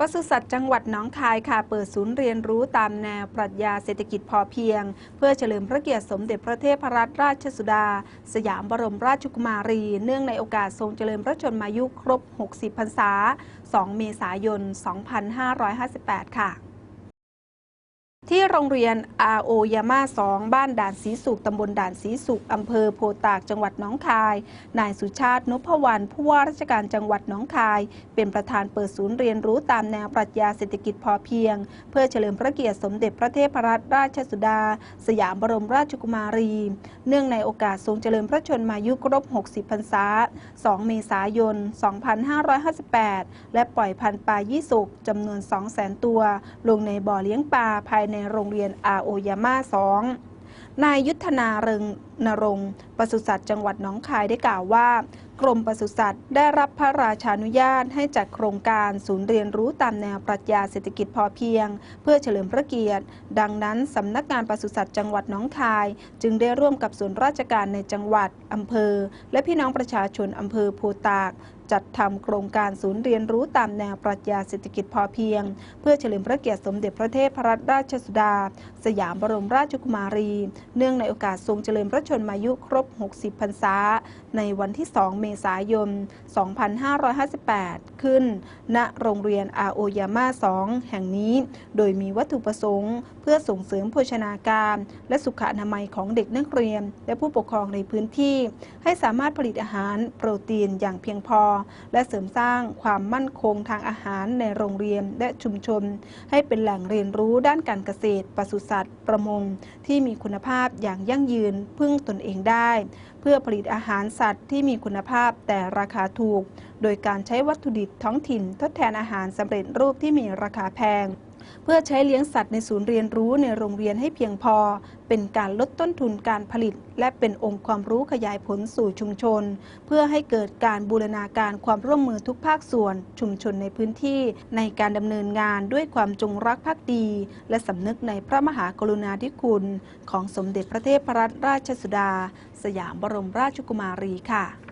ปศุสัตว์จังหวัดหนองคายค่ะ เปิดศูนย์เรียนรู้ตามแนวปรัชญาเศรษฐกิจพอเพียง เพื่อเฉลิมพระเกียรติสมเด็จพระเทพรัตนราชสุดา สยามบรมราชกุมารี เนื่องในโอกาสทรงเจริญพระชนมายุครบ 60 พรรษา 2 เมษายน 2558 ค่ะ ที่โรงเรียนอาโอยาม่า2บ้านด่านสีสุขตำบลด่านสีสุขอำเภอโพตากจังหวัดหนองคาย นายสุชาตินพวรรณผู้ว่าราชการจังหวัดหนองคาย เป็นประธานเปิดศูนย์เรียนรู้ตามแนวปรัชญาเศรษฐกิจพอเพียง เพื่อเฉลิมพระเกียรติสมเด็จพระเทพรัตนราชสุดา สยามบรมราชกุมารี เนื่องในโอกาสทรงเจริญพระชนมายุครบ 60 พรรษา 2 เมษายน 2558 และปล่อยพันธุ์ปลายี่สุกจำนวน 200,000 ตัว ลงในบ่อเลี้ยงปลาภายในโรงเรียนอาโอยาม่า2นายยุทธนาเริง นรงปศุสัตว์จังหวัดหนองคายได้กล่าวว่า กรมปศุสัตว์ได้รับพระราชานุญาตให้จัดโครงการศูนย์เรียนรู้ตามแนวปรัชญาเศรษฐกิจพอเพียง เพื่อเฉลิมพระเกียรติ ดังนั้นสำนักงานปศุสัตว์จังหวัดหนองคาย จึงได้ร่วมกับส่วนราชการในจังหวัดอำเภอ และพี่น้องประชาชนอำเภอโพตากจัดทำโครงการศูนย์เรียนรู้ตามแนวปรัชญาเศรษฐกิจพอเพียง เพื่อเฉลิมพระเกียรติสมเด็จพระเทพรัตนราชสุดา สยามบรมราชกุมารี เนื่องในโอกาสทรงเจริญพระชนมายุครบ 60 พรรษา ในวันที่ 2 เมษายน 2558 ขึ้น ณ โรงเรียนอาโอยาม่า 2 แห่งนี้ โดยมีวัตถุประสงค์ เพื่อส่งเสริมโภชนาการ และสุขอนามัยของเด็กนักเรียน และผู้ปกครองในพื้นที่ ให้สามารถผลิตอาหารโปรตีนอย่างเพียงพอ และเสริมสร้างความมั่นคงทางอาหารในโรงเรียนและชุมชน ให้เป็นแหล่งเรียนรู้ด้านการเกษตรปศุสัตว์ ประมง ที่มีคุณภาพอย่างยั่งยืน พึ่งตนเองได้ เพื่อผลิตอาหารสัตว์ที่มีคุณภาพแต่ราคาถูก โดยการใช้วัตถุดิบท้องถิ่นทดแทนอาหารสำเร็จรูปที่มีราคาแพง เพื่อใช้เลี้ยงสัตว์ในศูนย์เรียนรู้ในโรงเรียนให้เพียงพอ เป็นการลดต้นทุนการผลิต และเป็นองค์ความรู้ขยายผลสู่ชุมชน เพื่อให้เกิดการบูรณาการความร่วมมือทุกภาคส่วน ชุมชนในพื้นที่ ในการดำเนินงานด้วยความจงรักภักดี และสำนึกในพระมหากรุณาธิคุณ ของสมเด็จพระเทพรัตนราชสุดา สยามบรมราชกุมารีค่ะ